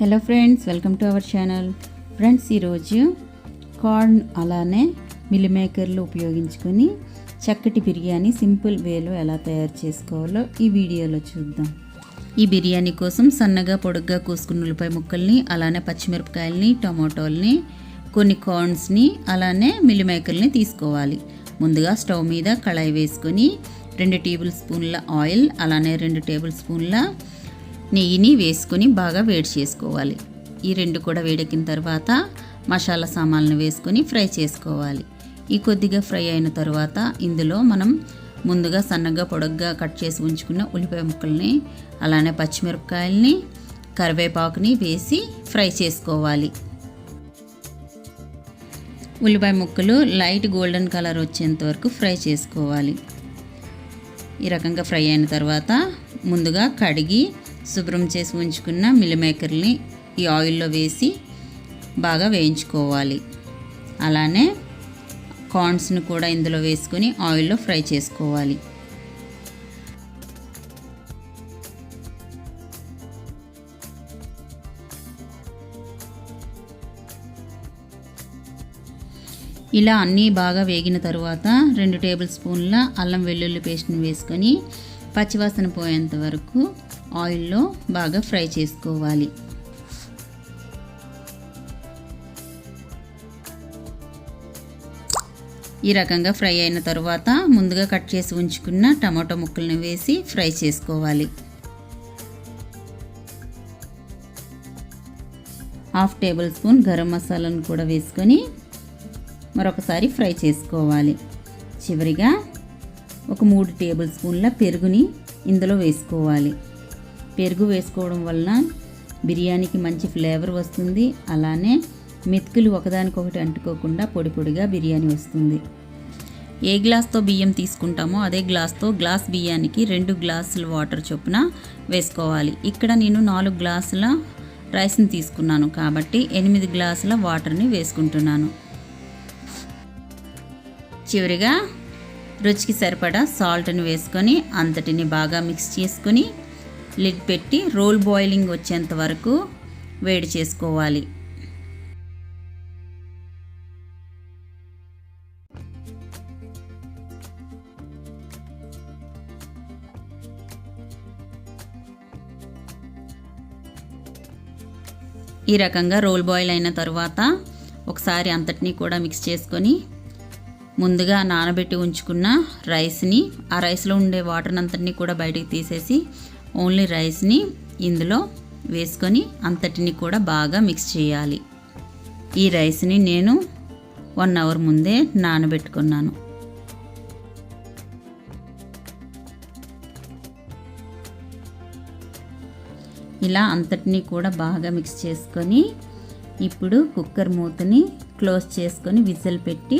Hello friends welcome to our channel. Friends ఈరోజు corn అలానే mill మేకర్లు ఉపయోగించుకొని చక్కటి బిర్యానీ సింపుల్ వేలో ఎలా తయారు చేసుకోవాలో ఈ వీడియోలో చూద్దాం. ఈ బిర్యానీ కోసం సన్నగా పొడుగ్గా కోసుకున్న ఉల్లిపాయ ముక్కల్ని అలానే పచ్చిమిరపకాయలని టమాటోల్ని కొన్ని కార్న్స్ని అలానే మిల్ మేకర్ని తీసుకోవాలి. ముందుగా స్టవ్ మీద కళాయి వేసుకొని రెండు టేబుల్ స్పూన్ల ఆయిల్ అలానే రెండు టేబుల్ స్పూన్ల నెయ్యిని వేసుకొని బాగా వేడి చేసుకోవాలి. ఈ రెండు కూడా వేడెక్కిన తర్వాత మసాలా సామాన్లు వేసుకొని ఫ్రై చేసుకోవాలి. ఈ కొద్దిగా ఫ్రై అయిన తర్వాత ఇందులో మనం ముందుగా సన్నగా పొడగ్గా కట్ చేసి ఉంచుకున్న ఉల్లిపాయ ముక్కల్ని అలానే పచ్చిమిరపకాయల్ని కరివేపాకుని వేసి ఫ్రై చేసుకోవాలి. ఉల్లిపాయ ముక్కలు లైట్ గోల్డెన్ కలర్ వచ్చేంత వరకు ఫ్రై చేసుకోవాలి. ఈ రకంగా ఫ్రై అయిన తర్వాత ముందుగా కడిగి శుభ్రం చేసి ఉంచుకున్న మిల్ మేకర్ని ఈ ఆయిల్లో వేసి బాగా వేయించుకోవాలి. అలానే కార్న్స్ని కూడా ఇందులో వేసుకొని ఆయిల్లో ఫ్రై చేసుకోవాలి. ఇలా అన్నీ బాగా వేగిన తర్వాత రెండు టేబుల్ స్పూన్ల అల్లం వెల్లుల్లి పేస్ట్ని వేసుకొని పచ్చివాసన పోయేంత వరకు ఆయిల్లో బాగా ఫ్రై చేసుకోవాలి. ఈ రకంగా ఫ్రై అయిన తర్వాత ముందుగా కట్ చేసి ఉంచుకున్న టమాటో ముక్కలను వేసి ఫ్రై చేసుకోవాలి. హాఫ్ టేబుల్ స్పూన్ గరం మసాలాను కూడా వేసుకొని మరొకసారి ఫ్రై చేసుకోవాలి. చివరిగా ఒక మూడు టేబుల్ స్పూన్ల పెరుగుని ఇందులో వేసుకోవాలి. పెరుగు వేసుకోవడం వలన బిర్యానీకి మంచి ఫ్లేవర్ వస్తుంది. అలానే మెతుకులు ఒకదానికొకటి అంటుకోకుండా పొడి పొడిగా బిర్యానీ వస్తుంది. ఏ గ్లాస్తో బియ్యం తీసుకుంటామో అదే గ్లాస్తో గ్లాస్ బియ్యానికి రెండు గ్లాసుల వాటర్ చొప్పున వేసుకోవాలి. ఇక్కడ నేను నాలుగు గ్లాసుల రైస్ని తీసుకున్నాను కాబట్టి ఎనిమిది గ్లాసుల వాటర్ని వేసుకుంటున్నాను. చివరిగా రుచికి సరిపడా సాల్ట్ని వేసుకొని అంతటిని బాగా మిక్స్ చేసుకొని లిడ్ పెట్టి రోల్ బాయిలింగ్ వచ్చేంత వరకు వేడి చేసుకోవాలి. ఈ రకంగా రోల్ బాయిల్ అయిన తర్వాత ఒకసారి అంతటినీ కూడా మిక్స్ చేసుకొని ముందుగా నానబెట్టి ఉంచుకున్న రైస్ని ఆ రైస్లో ఉండే వాటర్ అంతటిని కూడా బయటికి తీసేసి ఓన్లీ రైస్ని ఇందులో వేసుకొని అంతటిని కూడా బాగా మిక్స్ చేయాలి. ఈ రైస్ని నేను వన్ అవర్ ముందే నానబెట్టుకున్నాను. ఇలా అంతటిని కూడా బాగా మిక్స్ చేసుకొని ఇప్పుడు కుక్కర్ మూతని క్లోజ్ చేసుకొని విజిల్ పెట్టి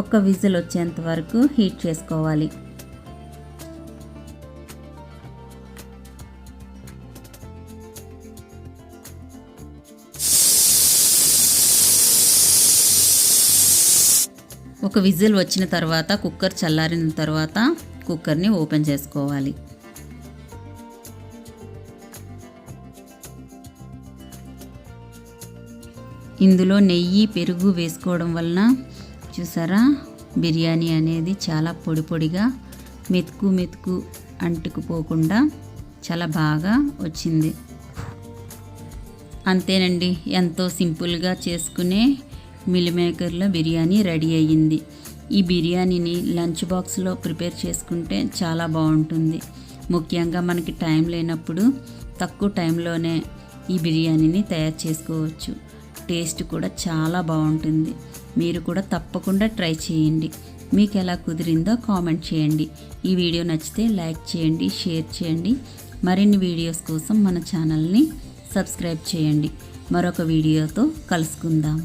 ఒక్క విజిల్ వచ్చేంత వరకు హీట్ చేసుకోవాలి. ఒక విజిల్ వచ్చిన తర్వాత కుక్కర్ చల్లారిన తర్వాత కుక్కర్ని ఓపెన్ చేసుకోవాలి. ఇందులో నెయ్యి పెరుగు వేసుకోవడం వలన చూసారా? బిర్యానీ అనేది చాలా పొడి పొడిగా మెతుకు మెతుకు అంటుకుపోకుండా చాలా బాగా వచ్చింది. అంతేనండి ఎంతో సింపుల్గా చేసుకునే మిల్ మేకర్లో బిర్యానీ రెడీ అయ్యింది. ఈ బిర్యానీని లంచ్ బాక్స్లో ప్రిపేర్ చేసుకుంటే చాలా బాగుంటుంది. ముఖ్యంగా మనకి టైం లేనప్పుడు తక్కువ టైంలోనే ఈ బిర్యానీని తయారు చేసుకోవచ్చు. టేస్ట్ కూడా చాలా బాగుంటుంది. మీరు కూడా తప్పకుండా ట్రై చేయండి. మీకు ఎలా కుదిరిందో కామెంట్ చేయండి. ఈ వీడియో నచ్చితే లైక్ చేయండి షేర్ చేయండి. మరిన్ని వీడియోస్ కోసం మన ఛానల్ని సబ్స్క్రైబ్ చేయండి. మరొక వీడియోతో కలుసుకుందాం.